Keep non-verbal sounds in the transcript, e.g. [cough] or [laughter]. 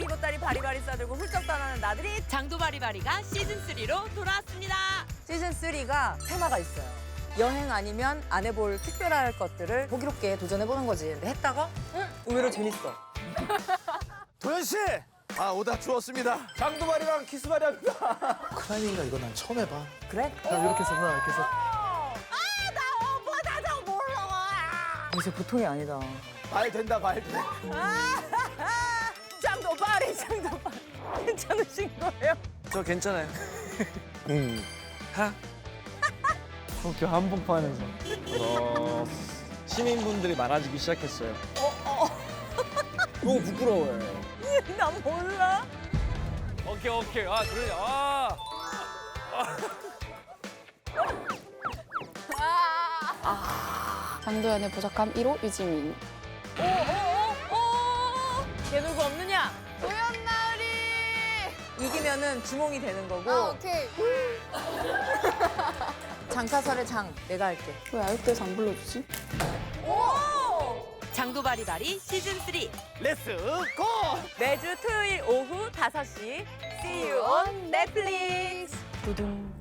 바닥이 보따리 바리바리 싸들고 훌쩍 떠나는 나들이 장도 바리바리가 시즌 3로 돌아왔습니다. 시즌 3가 테마가 있어요. 여행 아니면 안 해볼 특별할 것들을 보기롭게 도전해보는 거지. 근데 했다가 응, 의외로 재밌어. [laughs] 도현 씨! 아 오다 주웠습니다. 장도발이랑 키스발이 합니다. 클라이밍가 [laughs] 이거 난 처음 해봐. 그래? 나 이렇게 해서 나 이렇게 해서 아나 오빠다 좀 몰라. 이제 보통이 아니다. 말 된다 말 돼. 짱 괜찮으신 거예요? 저 괜찮아요. [laughs] 음. 하. 도쿄 한복판에서 어, 시민분들이 많아지기 시작했어요. [laughs] 너무 부끄러워요. 나 몰라. 오케이 오케이 아 그래 아. 장도연의 부족함 1호 유지민. 걔 누구 없느냐? 도연나으리! 이기면은 주몽이 되는 거고. 아, 오케이. [laughs] 장타설의 장 내가 할게. 왜 아육대에서 안 불러주지? 장도바리바리 시즌 3. 렛츠 고! 매주 토요일 오후 5시 See you on Netflix. 두둥.